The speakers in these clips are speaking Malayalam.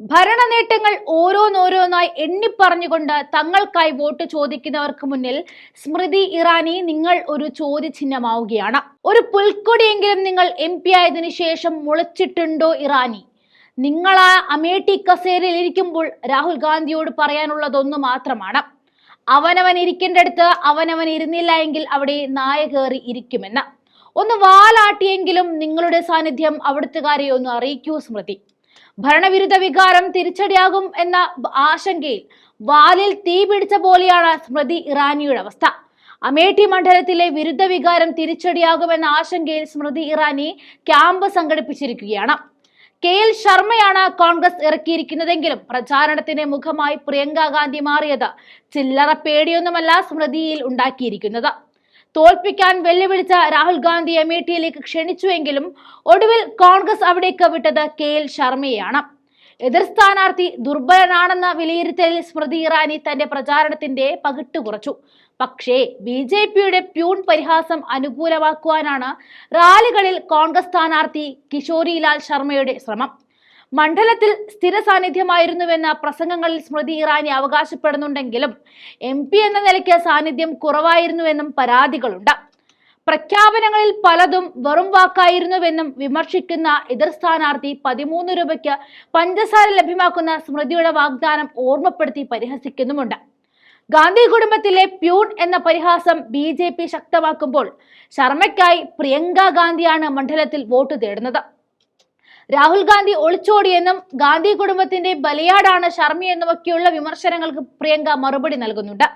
ഭരണ നേട്ടങ്ങൾ ഓരോന്നോരോന്നായി എണ്ണിപ്പറഞ്ഞുകൊണ്ട് തങ്ങൾക്കായി വോട്ട് ചോദിക്കുന്നവർക്ക് മുന്നിൽ സ്മൃതി ഇറാനി നിങ്ങൾ ഒരു ചോദ്യചിഹ്നമാവുകയാണ്. ഒരു പുൽക്കൊടിയെങ്കിലും നിങ്ങൾ എം പി ആയതിനു ശേഷം മുളച്ചിട്ടുണ്ടോ ഇറാനി? നിങ്ങൾ ആ അമേഠി കസേരയിൽ ഇരിക്കുമ്പോൾ രാഹുൽ ഗാന്ധിയോട് പറയാനുള്ളതൊന്നു മാത്രമാണ്. അവനവൻ ഇരിക്കേണ്ടടുത്ത് അവനവൻ ഇരുന്നില്ല എങ്കിൽ അവിടെ നായകേറി ഇരിക്കുമെന്ന്. ഒന്ന് വാലാട്ടിയെങ്കിലും നിങ്ങളുടെ സാന്നിധ്യം അവിടുത്തുകാരെ ഒന്ന് അറിയിക്കൂ സ്മൃതി. ഭരണവിരുദ്ധ വികാരം തിരിച്ചടിയാകും എന്ന ആശങ്കയിൽ വാലിൽ തീ പിടിച്ച പോലെയാണ് സ്മൃതി ഇറാനിയുടെ അവസ്ഥ. അമേഠി മണ്ഡലത്തിലെ വിരുദ്ധ വികാരം തിരിച്ചടിയാകുമെന്ന ആശങ്കയിൽ സ്മൃതി ഇറാനി ക്യാമ്പ് സംഘടിപ്പിച്ചിരിക്കുകയാണ്. കെ എൽ ശർമ്മയാണ് കോൺഗ്രസ് ഇറക്കിയിരിക്കുന്നതെങ്കിലും പ്രചാരണത്തിന്റെ മുഖമായി പ്രിയങ്ക ഗാന്ധി മാറിയത് ചില്ലറ പേടിയൊന്നുമല്ല സ്മൃതിയിൽ ഉണ്ടാക്കിയിരിക്കുന്നത്. തോൽപ്പിക്കാൻ വെല്ലുവിളിച്ച രാഹുൽ ഗാന്ധി അമേഠിയിലേക്ക് ക്ഷണിച്ചുവെങ്കിലും ഒടുവിൽ കോൺഗ്രസ് അവിടേക്ക് വിട്ടത് കെ എൽ ശർമ്മയാണ് എതിർ സ്ഥാനാർത്ഥി ദുർബലനാണെന്ന വിലയിരുത്തലിൽ സ്മൃതി ഇറാനി തന്റെ പ്രചാരണത്തിന്റെ പകിട്ട് കുറച്ചു. പക്ഷേ ബി ജെ പിയുടെ പ്യൂൺ പരിഹാസം അനുകൂലമാക്കുവാനാണ് റാലികളിൽ കോൺഗ്രസ് സ്ഥാനാർത്ഥി കിഷോരിലാൽ ശർമ്മയുടെ ശ്രമം. മണ്ഡലത്തിൽ സ്ഥിര സാന്നിധ്യമായിരുന്നുവെന്ന പ്രസംഗങ്ങളിൽ സ്മൃതി ഇറാനി അവകാശപ്പെടുന്നുണ്ടെങ്കിലും എം എന്ന നിലയ്ക്ക് സാന്നിധ്യം കുറവായിരുന്നുവെന്നും പരാതികളുണ്ട്. പ്രഖ്യാപനങ്ങളിൽ പലതും വെറും വാക്കായിരുന്നുവെന്നും വിമർശിക്കുന്ന എതിർ സ്ഥാനാർത്ഥി പതിമൂന്ന് രൂപയ്ക്ക് പഞ്ചസാര ലഭ്യമാക്കുന്ന സ്മൃതിയുടെ വാഗ്ദാനം ഓർമ്മപ്പെടുത്തി പരിഹസിക്കുന്നുമുണ്ട്. ഗാന്ധി കുടുംബത്തിലെ പ്യൂൺ എന്ന പരിഹാസം ബി ജെ പി ശക്തമാക്കുമ്പോൾ ശർമ്മയ്ക്കായി പ്രിയങ്ക ഗാന്ധിയാണ് മണ്ഡലത്തിൽ വോട്ട് തേടുന്നത്. രാഹുൽ ഗാന്ധി ഒളിച്ചോടിയെന്നും ഗാന്ധി കുടുംബത്തിന്റെ ബലിയാടാണ് ശർമ്മയെന്നുമൊക്കെയുള്ള വിമർശനങ്ങൾക്ക് പ്രിയങ്ക മറുപടി നൽകുന്നുണ്ട്.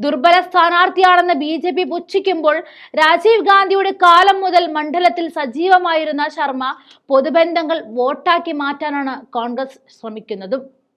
ദുർബല സ്ഥാനാർത്ഥിയാണെന്ന് ബി ജെ പി പുച്ഛിക്കുമ്പോൾ രാജീവ് ഗാന്ധിയുടെ കാലം മുതൽ മണ്ഡലത്തിൽ സജീവമായിരുന്ന ശർമ്മ പൊതുബന്ധങ്ങൾ വോട്ടാക്കി മാറ്റാനാണ് കോൺഗ്രസ് ശ്രമിക്കുന്നതും.